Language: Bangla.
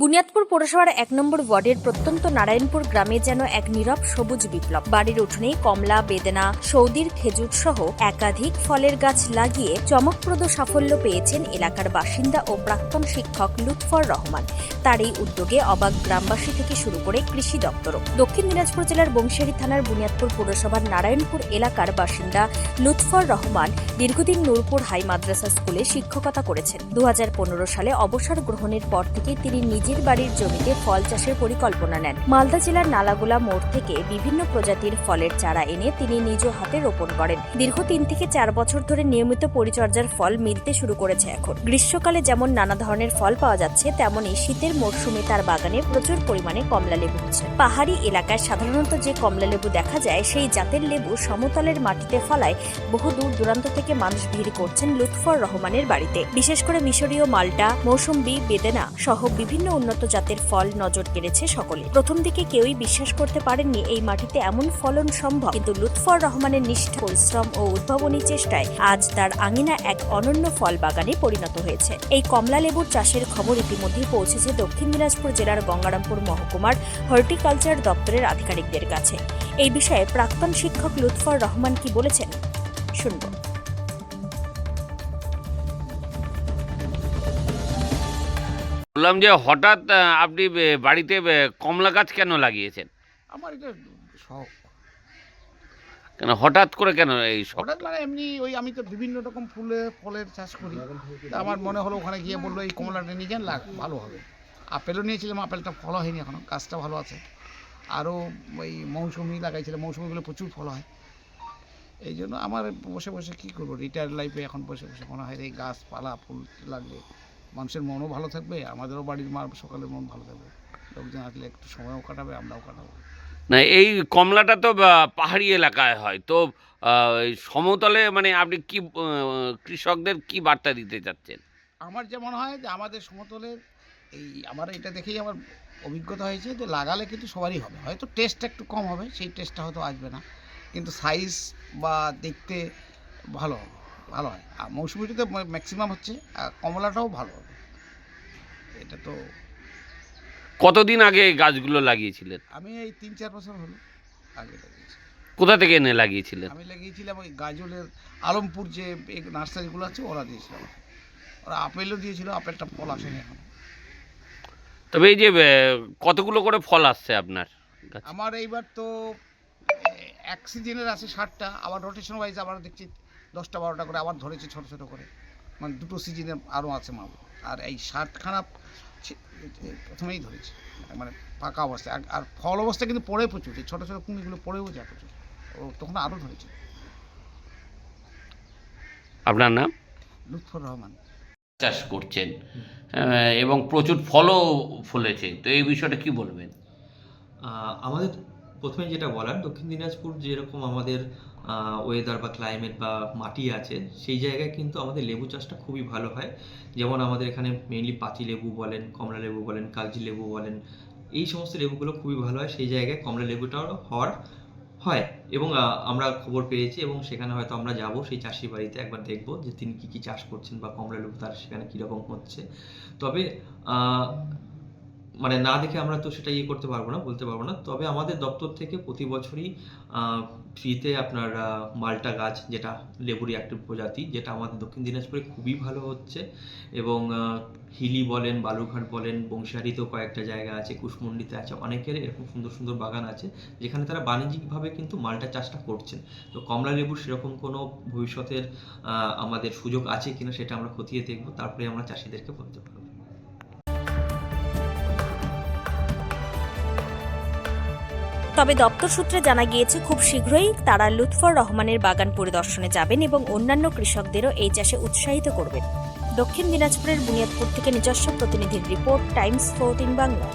বুনিয়াদপুর পৌরসভার এক নম্বর ওয়ার্ডের প্রত্যন্ত নারায়ণপুর গ্রামে যেন এক নীরব সবুজ বিপ্লব। বাড়ির উঠোনেই কমলা, বেদনা, সৌদির খেজুর সহ একাধিক ফলের গাছ লাগিয়ে চমকপ্রদ সাফল্য পেয়েছেন এলাকার বাসিন্দা ও প্রাক্তন শিক্ষক লুৎফর রহমান। তার এই উদ্যোগে অবাক গ্রামবাসী থেকে শুরু করে কৃষি দপ্তরও। দক্ষিণ দিনাজপুর জেলার বংশারী থানার বুনিয়াদপুর পৌরসভার নারায়ণপুর এলাকার বাসিন্দা লুৎফর রহমান দীর্ঘদিন নূরপুর হাই মাদ্রাসা স্কুলে শিক্ষকতা করেছেন। দু হাজার পনেরো সালে অবসর গ্রহণের পর থেকে তিনি নিজের বাড়ির জমিতে ফল চাষের পরিকল্পনা নেন। মালদা জেলার নালাগোলা মোড় থেকে বিভিন্ন প্রজাতির ফলের চারা এনে তিনি নিজ হাতে রোপণ করেন। দীর্ঘ তিন থেকে চার বছর ধরে নিয়মিত পরিচর্যার ফল মিলতে শুরু করেছে এখন। গ্রীষ্মকালে যেমন নানা ধরনের ফল পাওয়া যাচ্ছে, তেমনই শীতের মরশুমে তার বাগানে প্রচুর পরিমাণে কমলা লেবু হচ্ছে। পাহাড়ি এলাকায় সাধারণত যে কমলা লেবু দেখা যায়, সেই জাতের লেবু সমতলের মাটিতে ফলায় বহু দূর দূরান্ত থেকে মানুষ ভিড় করছেন লুৎফর রহমানের বাড়িতে। বিশেষ করে মিশরীয় মাল্টা মৌসুম্বি বেদেনা সহ বিভিন্ন উন্নত জাতের ফল নজর কেড়েছে সকলে। প্রথম দিকে কেউই বিশ্বাস করতে পারেননি এই মাটিতে এমন ফলন সম্ভব। কিন্তু লুৎফর রহমানের নিষ্ঠ পরিশ্রম ও উদ্ভাবনী চেষ্টায় আজ তার আঙিনা এক অনন্য ফল বাগানে পরিণত হয়েছে। এই কমলা লেবুর চাষের খবর ইতিমধ্যেই পৌঁছেছে দক্ষিণ দিনাজপুর জেলার গঙ্গারামপুর মহকুমার হর্টিকালচার দপ্তরের আধিকারিকদের কাছে। এই বিষয়ে প্রাক্তন শিক্ষক লুৎফর রহমান কি বলেছেন? শুনব। বললাম যে হঠাৎ আপনি বাড়িতে কমলা গাছ কেন লাগিয়েছেন? আমার এটা শখ। কেন হঠাৎ করে কেন এই শখ? হঠাৎ মানে এমনি ওই আমি তো বিভিন্ন রকম ফুলে ফলের চাষ করি। আমার মনে হলো ওখানে গিয়ে বলল এই কমলাটা নিয়ে যান লাগ ভালো হবে। আপেলও নিয়েছিলাম আপেলটা ফল হয়নি এখনও গাছটা ভালো আছে। আরও ওই মৌসুমি লাগাইছিলাম মৌসুমিগুলো প্রচুর ফল হয়। এই জন্য আমার বসে বসে কী করব? রিটায়ার লাইফে এখন বসে বসে মনে হয় এই গাছপালা ফুল লাগলে মানুষের মনও ভালো থাকবে আমাদেরও বাড়ির মা সকালের মন ভালো থাকবে। লোকজন আসলে একটু সময়ও কাটাবে আমরাও কাটাবো। না এই কমলাটা তো পাহাড়ি এলাকায় হয়। তো সমতলে মানে আপনি কি কৃষকদের কি বার্তা দিতে চাচ্ছেন? আমার যে মনে হয় যে আমাদের সমতলের এই আমার এটা দেখেই আমার অভিজ্ঞতা হয়েছে যে লাগালে কিন্তু সবারই হবে। হয়তো টেস্ট একটু কম হবে সেই টেস্টটা হয়তো আসবে না। কিন্তু সাইজ বা দেখতে ভালো ভালো হয়। আর মৌসুমিটিতে ম্যাক্সিমাম হচ্ছে আর কমলাটাও ভালো হবে। এটা তো কতদিন আগে এই গাছগুলো লাগিয়েছিলেন? আমি এই তিন চার বছর হলো আগে লাগিয়েছি। কোথা থেকে এনে লাগিয়েছিলেন? আমি লাগিয়েছিলাম ওই গাজলের আলমপুর যে নার্সারিগুলো আছে ওরা দিয়েছিল আমাকে। ওরা আপেলও দিয়েছিল আপেলটা ফল আসেনি এখন। তবে এই যে কতগুলো করে ফল আসছে আপনার গাছে? আমার এইবার তো এক সিজনের আছে ষাটটা আবার রোটেশন ওয়াইজ আবার দেখছি দশটা বারোটা করে আবার ধরেছে ছোট ছোট করে। মানে দুটো সিজনে আরও আছে মাল। আর এই ষাটখানা প্রথমেই ধরেছে। মানে পাকা অবস্থায়। আর- ফল অবস্থা কিন্তু পড়ে প্রচুর। এই ছোটো ছোটো কুমিগুলো পড়েও যায় প্রচুর। ও তখন আরও ধরেছে। আপনার নাম? লুৎফর রহমান। চাষ করছেন আহ, এবং প্রচুর ফলও ফলেছে। তো এই বিষয়টা কি বলবেন? আমাদের প্রথমে যেটা বলার, দক্ষিণ দিনাজপুর যেরকম আমাদের ওয়েদার বা ক্লাইমেট বা মাটি আছে, সেই জায়গায় কিন্তু আমাদের লেবু চাষটা খুবই ভালো হয়। যেমন আমাদের এখানে মেইনলি পাতি লেবু বলেন, কমলা লেবু বলেন কাগজি লেবু বলেন, এই সমস্ত লেবুগুলো খুবই ভালো হয়। সেই জায়গায় কমলা লেবুটাও হওয়ার, হয়। এবং আমরা খবর পেয়েছি এবং সেখানে হয়তো আমরা যাব, সেই চাষি বাড়িতে একবার দেখব যে তিনি কী কী চাষ করছেন বা কমলা লেবু তার সেখানে কীরকম হচ্ছে। তবে মানে না দেখে আমরা তো সেটা ইয়ে করতে পারব না, বলতে পারব না। তবে আমাদের দপ্তর থেকে প্রতি বছরই ফ্রিতে আপনার মাল্টা গাছ যেটা লেবুরি একটি প্রজাতি, যেটা আমাদের দক্ষিণ দিনাজপুরে খুবই ভালো হচ্ছে। এবং হিলি বলেন, বালুরঘাট বলেন বংশিহারিতেও কয়েকটা জায়গা আছে, কুশমন্ডিতে আছে, অনেকের এরকম সুন্দর সুন্দর বাগান আছে, যেখানে তারা বাণিজ্যিকভাবে কিন্তু মাল্টা চাষটা করছেন। তো কমলা লেবুর সেরকম কোনো ভবিষ্যতের আমাদের সুযোগ আছে কিনা সেটা আমরা খতিয়ে দেখব, তারপরে আমরা চাষিদেরকে বলতে পারব। তবে দপ্তর সূত্রে জানা গিয়েছে, খুব শীঘ্রই তারা লুৎফর রহমানের বাগান পরিদর্শনে যাবেন এবং অন্যান্য কৃষকদেরও এই চাষে উৎসাহিত করবেন। দক্ষিণ দিনাজপুরের বুনিয়াদপুর থেকে নিজস্ব প্রতিনিধির রিপোর্ট, টাইমস ফোর্টিন বাংলা।